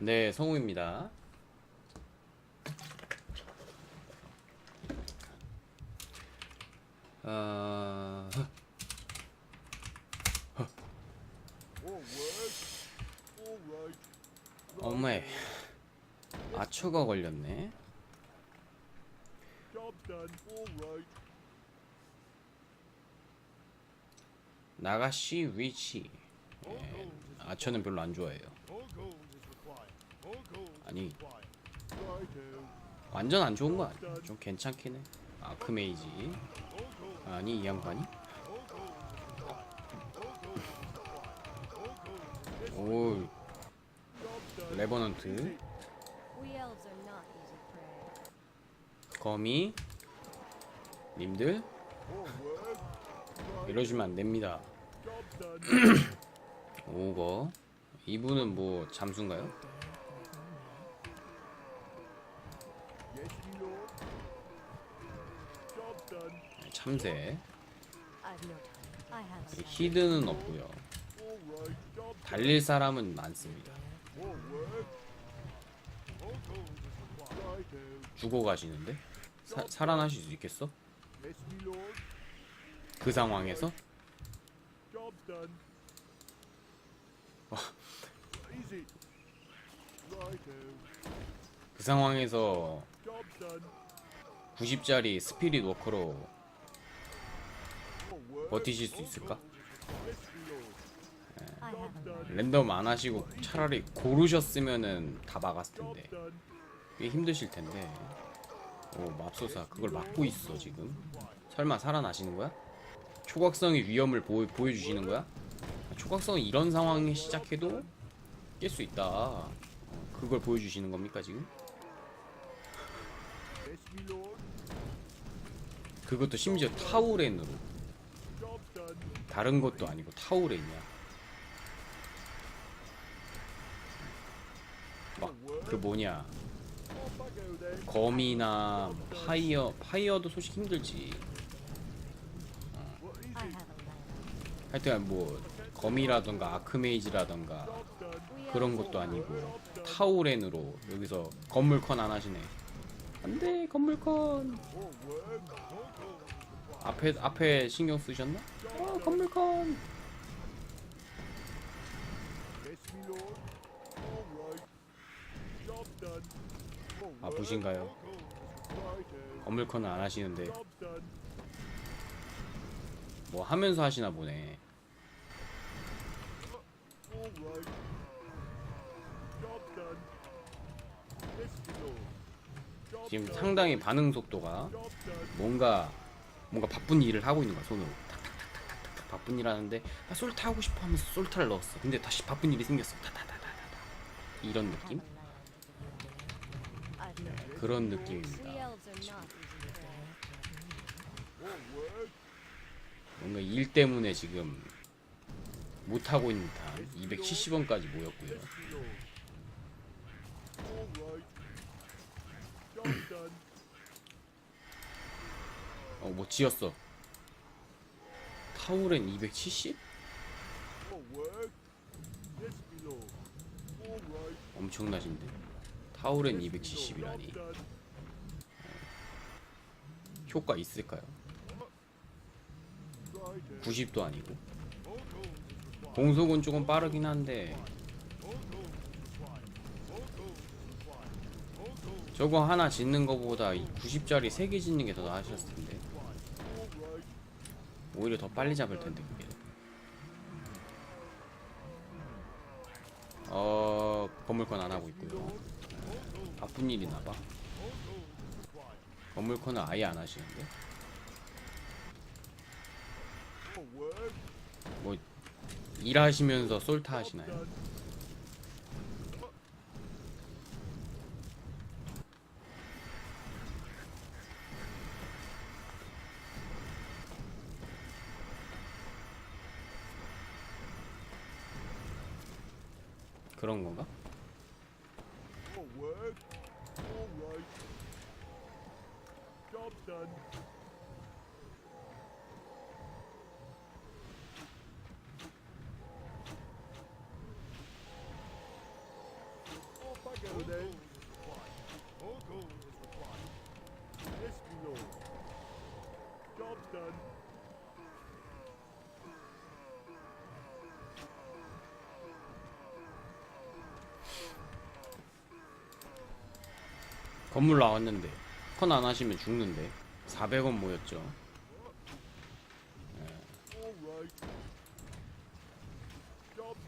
네, 성우입니다. 어... 엄마에 아초가 걸렸네. 나가시 위치. 예, 아초는 별로 안 좋아해요. 아니. 완전 안 좋은 거 아니야? 좀 괜찮긴 해. 아크메이지. 아니 이 양반이? 오. 레버넌트. 거미 님들. 이러시면 안 됩니다. Job done. 오거 이분은 뭐 잠수인가요? 3대 히드는 없고요 달릴 사람은 많습니다 죽어 가시는데? 사, 살아나실 수 있겠어? 그 상황에서? 그 상황에서 90짜리 스피릿 워커로 버티실 수 있을까? Learned. 랜덤 안 하시고 차라리 고르셨으면은 다 막았을 텐데. 꽤 힘드실 텐데 오 맙소사 그걸 막고 있어 지금 설마 살아나시는 거야? 초각성의 위험을 보, 보여주시는 거야? 초각성이 이런 상황에 시작해도 깰 수 있다 어, 그걸 보여주시는 겁니까 지금? 그것도 심지어 타우렌으로. 다른 것도 아니고 타우렌이야 막그 뭐냐. 거미나 파이어 파이어도 솔직히 힘들지 learned. 하여튼 뭐 거미라던가 아크메이지라던가 그런 것도 아니고 타우렌으로 여기서 건물컨 안 하시네 안돼 건물컨 앞에 앞에 신경 쓰셨나? 어 gold is required. 건물컨은 안 하시는데. 뭐 하면서 하시나 보네 지금. 상당히 반응 속도가. 뭔가 뭔가 바쁜 일을 하고 있는 거야 손으로 탁탁탁탁탁탁 바쁜 일 하는데 아, 솔트 하고 싶어 하면서 솔트를 넣었어 근데 다시 바쁜 일이 생겼어 타타타타타 이런 느낌? 그런 느낌입니다. 뭔가 일 때문에 지금 못 하고 있는 듯한 270원까지 모였고요. 어, 뭐 지었어. 타우렌 270? All work. Yes, my lord. All right. 엄청나신데. 타우렌 Yes, my lord. 270이라니. Job done. 효과 있을까요? Righto. 90도 아니고. 공속은 조금 빠르긴 한데 저거 하나 짓는 거보다 이 90짜리 3개 짓는 게 더 나으셨을 텐데. 오히려 더 빨리 잡을 텐데 그게. 어, 건물컨 안 하고 있고요. 바쁜 일이나 봐. 건물컨은 아예 안 하시는데. 뭐 일하시면서 솔타 하시나요? done. 그런 건가? All work. All right. Job done. All then. More gold is required. Yes, my lord. Job done. 건물 나왔는데. 컨 안 하시면 죽는데. 400원 모였죠.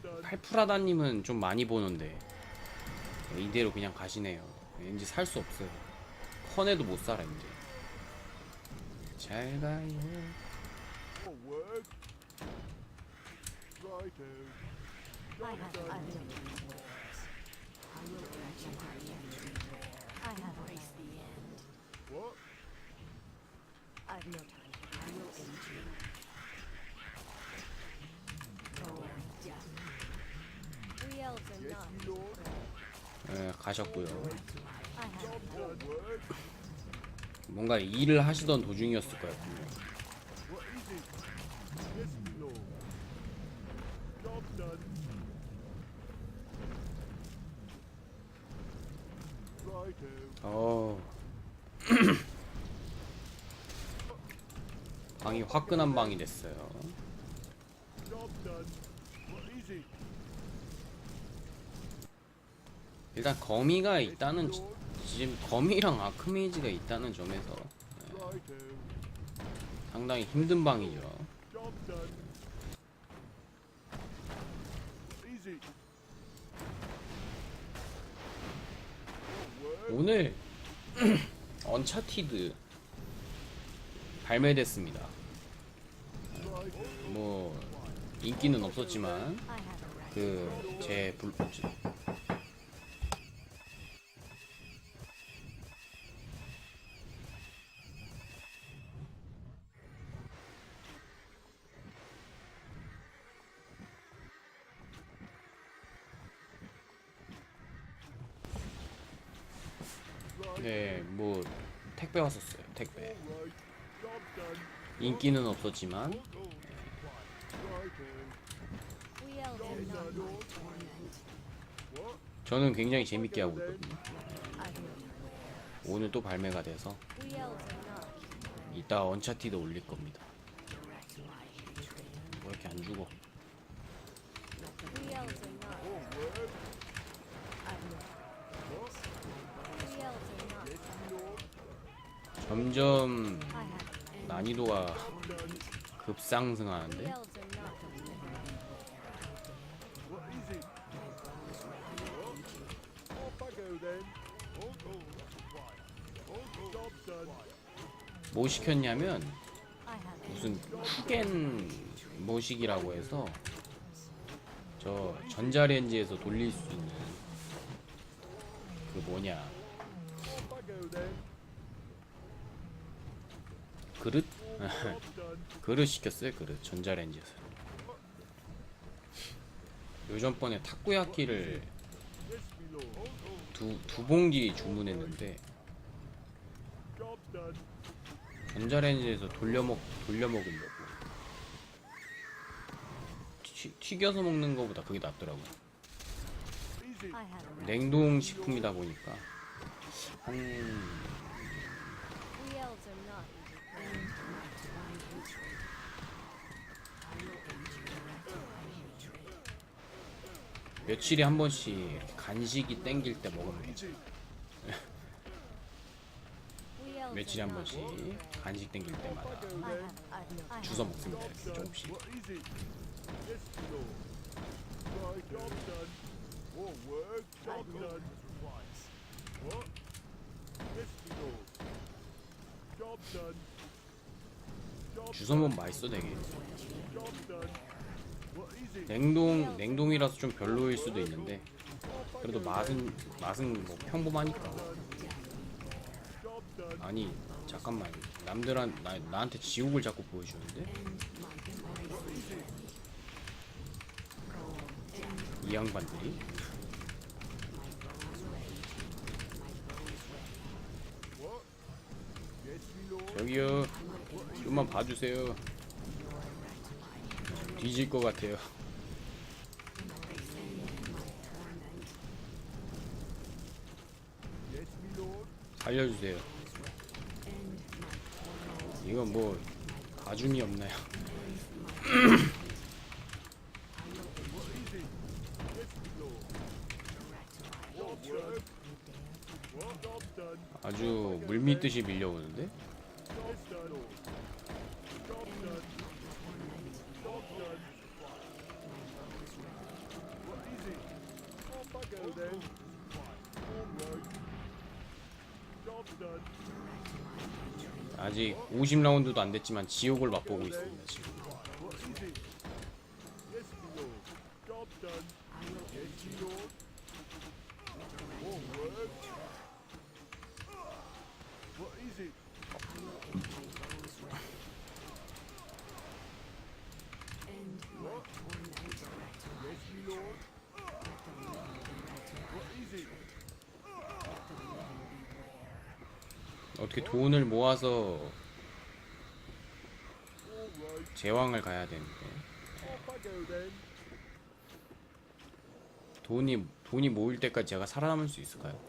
done. 팔프라다님은 좀 많이 보는데. 이대로 그냥 가시네요. 왠지 살 수 없어요. 컨에도 못 살아 이제 잘 가요. 예, 가셨고요 I have More work. 뭔가 일을 하시던 도중이었을 거예요. 어 방이 화끈한 방이 됐어요? 일단 거미가 있다는 지금 거미랑 아크메이지가 있다는 점에서 Righto. 상당히 힘든 방이죠? 오늘 언차티드 발매됐습니다. 뭐 인기는 없었지만 I have a right. 그제 불 네, 뭐 택배 왔었어요. 택배. Right. Job done. 인기는 없었지만? 저는 굉장히 재밌게 하고 있거든요. 오늘 또 발매가 돼서. 이따 언차티드 올릴 겁니다. 왜 이렇게 안 죽어? 점점 I have a right. 난이도가 급상승하는데. 뭐 시켰냐면 무슨 쿠겐 모식이라고 해서 저 전자레인지에서 돌릴 수 있는 그 뭐냐 Off I go then. 그릇. 그릇 시켰어요 그릇 전자레인지에서 요전번에 lord. 두, 두 봉지 주문했는데. 전자레인지에서 돌려먹 돌려먹으려고 튀, 튀겨서 먹는 거보다 그게 낫더라고요 Is it? I have a right. 냉동 식품이다 보니까 한 며칠에 한 번씩 간식이 땡길 때 먹으면 elves 며칠에 한. 번씩 간식 땡길 때마다 주워. 먹습니다. 이렇게 조금씩. Job 주워 먹으면 맛있어 되게. 냉동 냉동이라서 좀 별로일 수도 있는데 그래도 맛은 맛은 뭐 평범하니까. 아니 잠깐만 남들한 나, 나한테 지옥을 자꾸 보여주는데 이 양반들이. 저기요 좀만 봐주세요 뒤질 것 같아요 알려주세요. 이건 뭐 가중이 없나요? 아주 물밀듯이 밀려오는데? Job done. Job done. Job done. What is it? Off I go then. Alright. Job done. 아직 50라운드도 안 됐지만 지옥을 맛보고 있습니다 지금. 어떻게 돈을 모아서. 제왕을 가야 되는데. 돈이 돈이 모일 때까지 제가 살아남을 수 있을까요?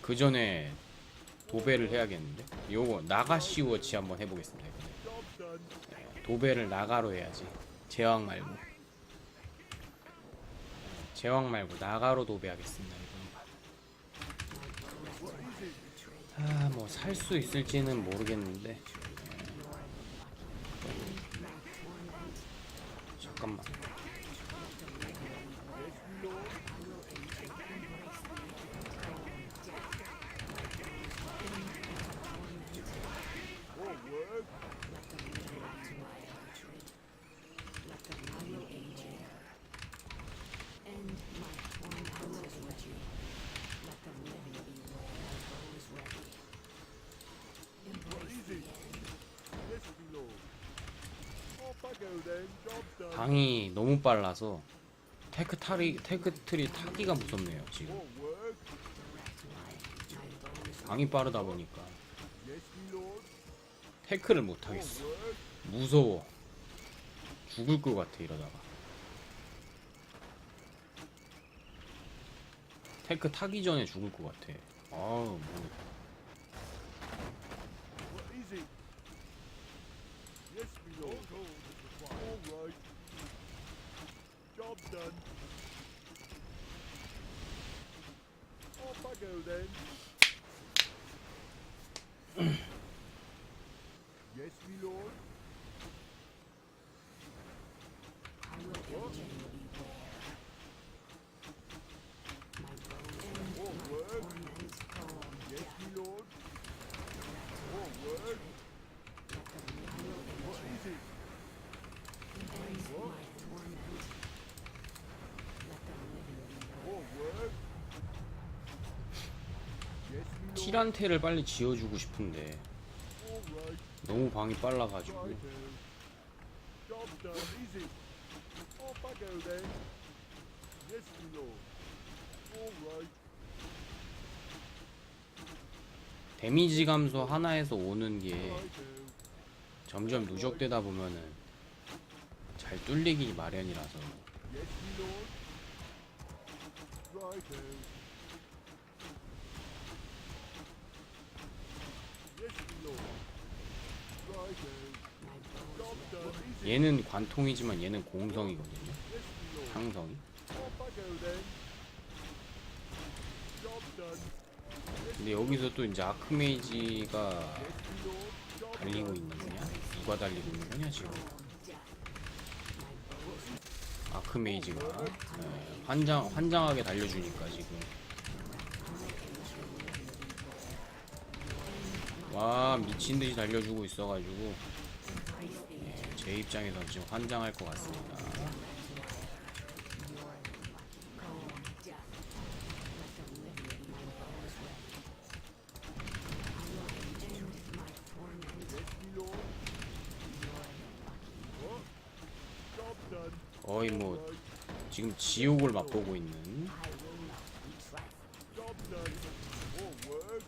그 전에 도배를 해야겠는데 요거 나가시 워치 한번 해보겠습니다. 도배를 나가로 해야지 제왕 말고 제왕 말고 나가로 도배하겠습니다 이번 아 뭐 살 수 있을지는 모르겠는데 잠깐만 More work. What is it? Yes, my lord. Off I go then. Job done. 방이 너무 빨라서 테크 타리 테크 트리 타기가 무섭네요 지금. 방이 빠르다 보니까. 테크를 못 하겠어. 무서워 죽을 것 같아 이러다가 테크 타기 전에 죽을 것 같아 아우 뭐? Yes, my lord. দেয় 티란테를 빨리 지어주고 싶은데. 너무 방이 빨라가지고. 데미지 감소 하나에서 오는 게. 점점 누적되다 보면은 잘 뚫리기 마련이라서 Yes, my lord. Righto. Yes, my lord. Righto. Job done. Easy. 얘는 관통이지만 얘는 공성이거든요. 상성이. 근데 여기서 또 이제 아크메이지가 달리고. 있는 거냐? 누가 달리고 있는 거냐 지금? 아크메이지가 예, 환장 환장하게 달려주니까 지금 와 미친 듯이 달려주고 있어가지고 예, 제 입장에선 지금 환장할 것 같습니다. 거의 뭐 지금 지옥을 맛보고 있는 Job done. More work.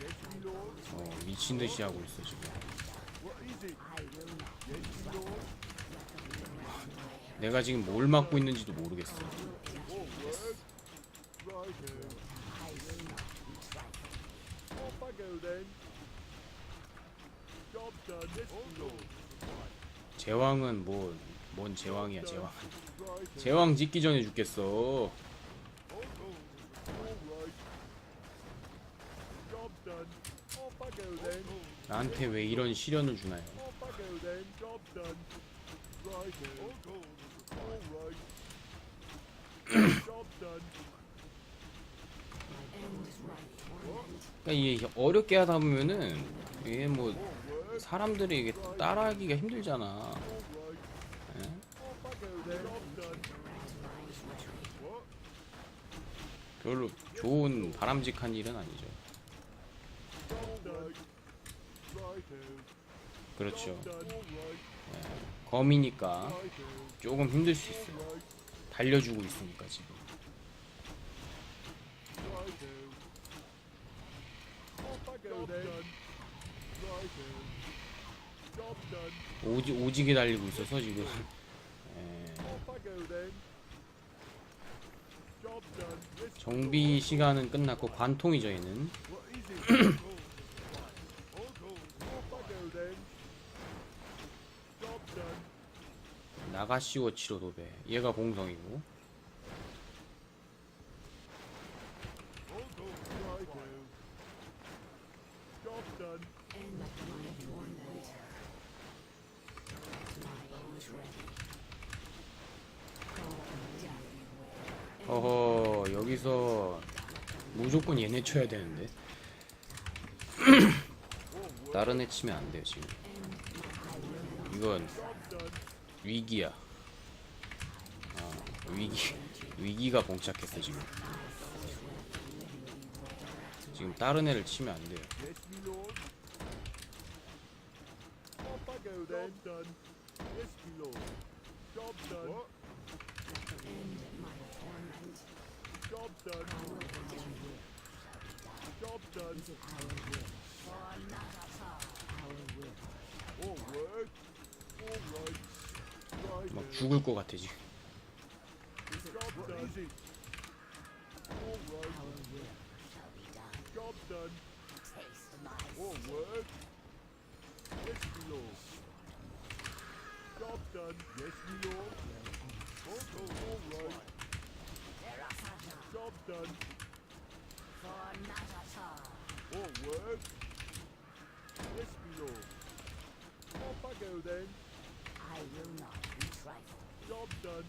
Yes, my lord. 어, 미친 듯이 하고 있어 지금. 내가 지금 뭘 맡고 있는지도 모르겠어. 제왕은 뭐, 뭔 제왕이야, 제왕. 제왕 짓기 전에 죽겠어. 나한테 왜 이런 시련을 주나요? 그러니까 이게 어렵게 하다 보면은 이게 뭐. 사람들이 이게 따라하기가 힘들잖아. 예? What? 별로 좋은 바람직한 일은 아니죠. Job done. Righto. 그렇죠. Right. 검이니까. 조금 힘들 수 있어요. 달려주고 있으니까 지금. 오지, 오지게 달리고 있어서 지금. 예. 정비 시간은 끝났고 관통이죠 얘는. What is it? Off I go then. Job done. 나가시오 치료도배. 얘가 공성이고. 어허 여기서 무조건 얘네 쳐야 되는데. 다른 애 치면 안 돼요 지금. 이건 위기야. 아, 위기 위기가 봉착했어 지금. 지금 다른 애를 치면 안 돼요. 막 죽을 것 같아 지금. Job done. Easy. All right. Job done. All work. Yes, my lord. Off I go then. I will not. Job done.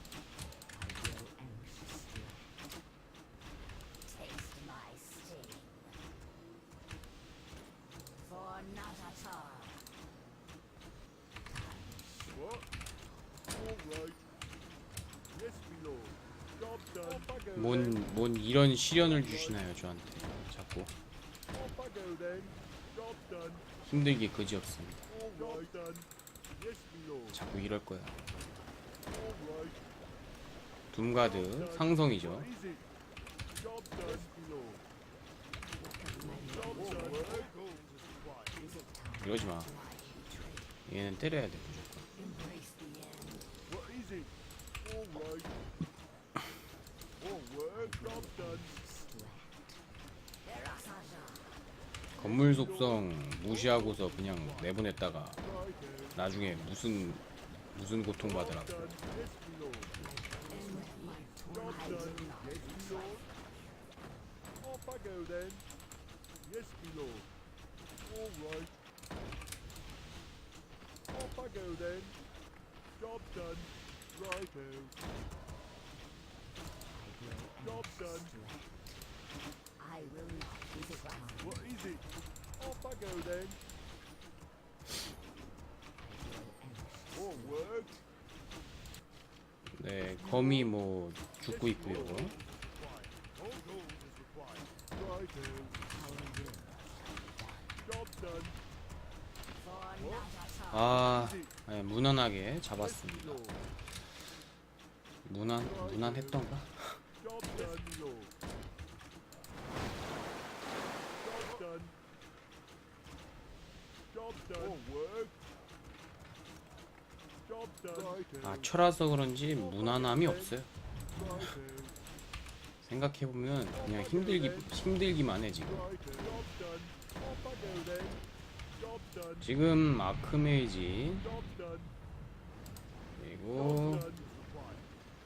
뭔, 뭔 이런 시련을 주시나요 저한테 자꾸. 힘들게 my lord. 자꾸 이럴 거야. 둠가드 상성이죠 Easy. Job done, my lord. Job done. Is it time 이러지 마 to why hatred? 얘는 때려야 돼 무조건. 건물 속성 무시하고서 그냥 내보냈다가. 나중에 무슨 무슨 고통 받으라고 Done. Yes, my lord. Job done. Yes, my lord. Off I go then. Yes, my lord. All right. Off I go then. Job done. Righto. Job done. I will not be trifled. What is it? Off I go then. All work. 네 검이 뭐 죽고 있고요. 아 네, 무난하게 잡았습니다. 무난 무난했던가 Job done, my lord. Job done. Job done. All work. Job done. Righto. 아 철화서 그런지 무난함이 없어요. 생각해보면 그냥 힘들기 힘들기만 해 지금. 지금 아크메이지. 그리고.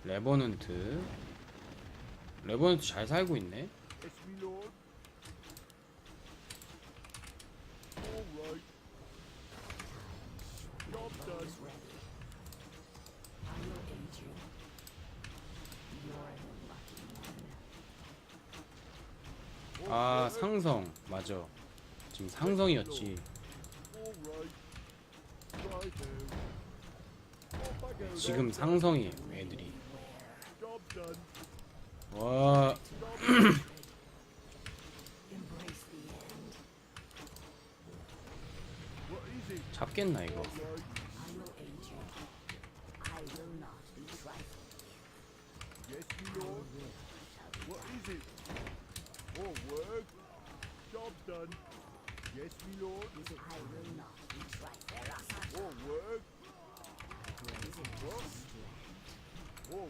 레버넌트 레버넌트 잘 살고 있네. Yes, me lord. All right. Job done. is ready. I will aid you. You're the lucky one. 아 상성 맞아. 지금 상성이었지. 지금. 상성이에요 애들이. 와? 잡겠나 이거.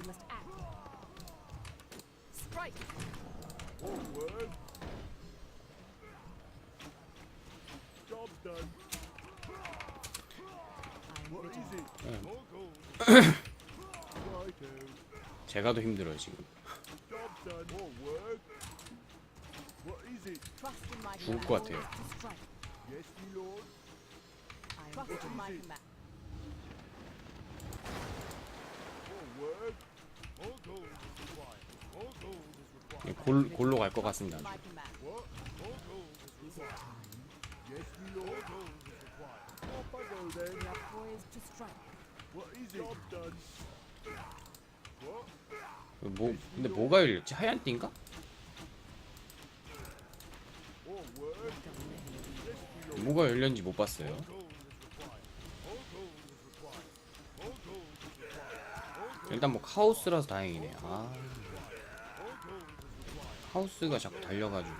We must act. Strike. All work. Job done. What is it? 응. All gold. Righto. 제가 더 힘들어요 지금. Job done. All work. What is it? Trust in my 죽을 command. 것 같아요. Poised to strike. Yes, me lord. Trust in my command. All work. All gold is required. All gold is required. 예, 골 골로 갈 것 같습니다. 뭐 근데 뭐가 열렸지? 하얀 띠인가? 뭐가 열렸는지 못 봤어요. All gold is required. All gold is required. All gold is required. All gold, 일단 뭐 카오스라서 다행이네. 아. 카오스가 자꾸 달려가지고.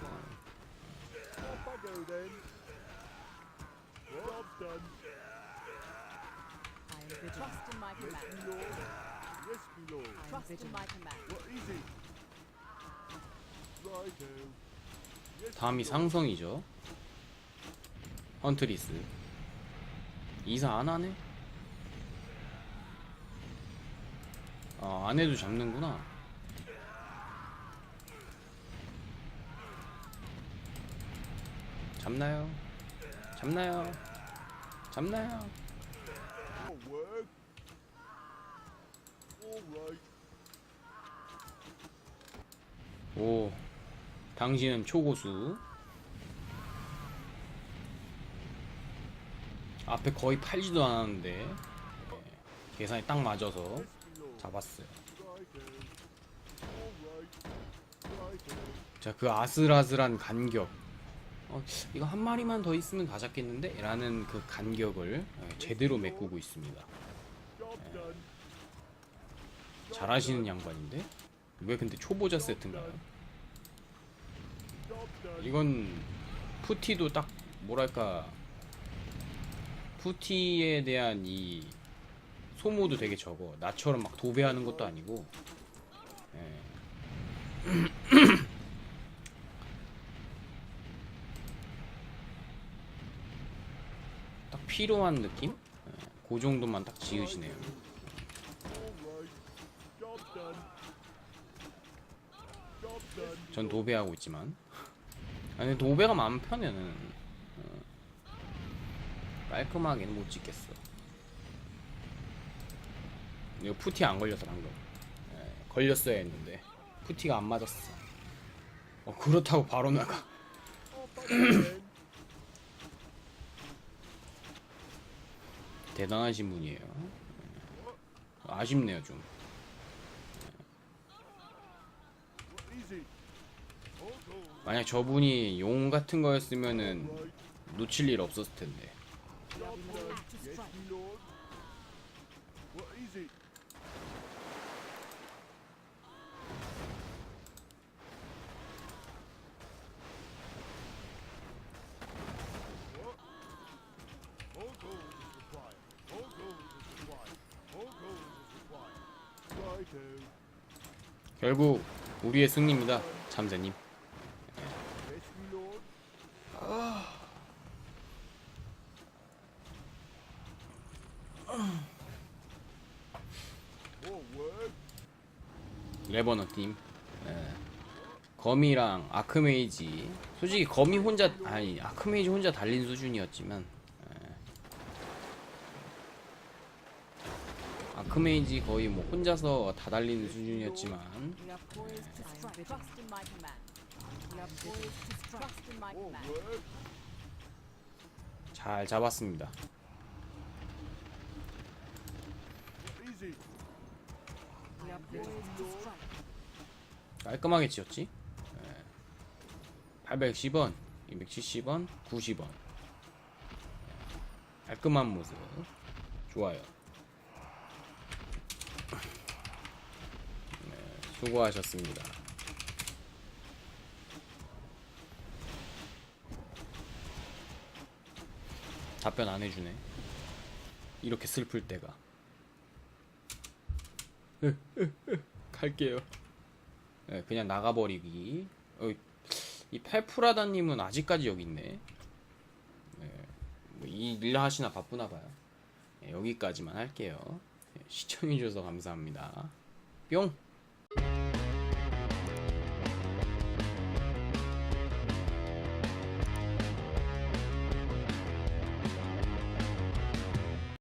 다음이. 상성이죠. 헌트리스. 이사 안 하네? 아, 안 해도 잡는구나. 잡나요? 잡나요? 잡나요? 오, 당신은 초고수. 앞에 거의 팔지도 않았는데 예, 계산이 딱 맞아서. 잡았어요. 자, 그 아슬아슬한 간격. 어, 이거 한 마리만 더 있으면 다 잡겠는데? 라는 그 간격을 예, 제대로 메꾸고 있습니다. Done. 잘하시는 양반인데? 왜 근데 초보자 세트인가요? 이건 푸티도 딱 뭐랄까 푸티에 대한 이 소모도 되게 적어. 나처럼 막 도배하는 것도 아니고. 예. 딱 필요한 느낌? 예, 그 정도만 딱 지으시네요. 전 도배하고 있지만. 아니 도배가 마음 편해는. 어, 깔끔하게는 못 찍겠어 이거 푸티 안 걸려서 방금 예, 걸렸어야 했는데 푸티가 안 맞았어 어, 그렇다고 바로 나가. 대단하신 분이에요 아쉽네요 좀. Gold. 만약 저분이 용 같은 거였으면은. 놓칠 일 없었을 텐데. We are poised to Yes, strike. me lord. Well, easy. What? All gold is required. All gold is required. All gold is required. Righto. 결국 우리의 승리입니다, 참새님. Yes, me lord. More work. 레버너 팀. 예. 거미랑 아크메이지. 솔직히 거미 혼자 아니 아크메이지 혼자 달린 수준이었지만. 예. 아크메이지 거의 뭐 혼자서 다 달리는 수준이었지만. 잘 잡았습니다. 깔끔하게 지었지? 810원, 270원, 90원. 깔끔한 모습. 좋아요. 네, 수고하셨습니다. 답변 안 해주네. 이렇게 슬플 때가. 갈게요. 네, 그냥 나가버리기. 어, 이 팔프라다님은 아직까지 여기 있네. 네, 뭐이 일 하시나 바쁘나 봐요. 네, 여기까지만 할게요. 네, 시청해주셔서 감사합니다. 뿅!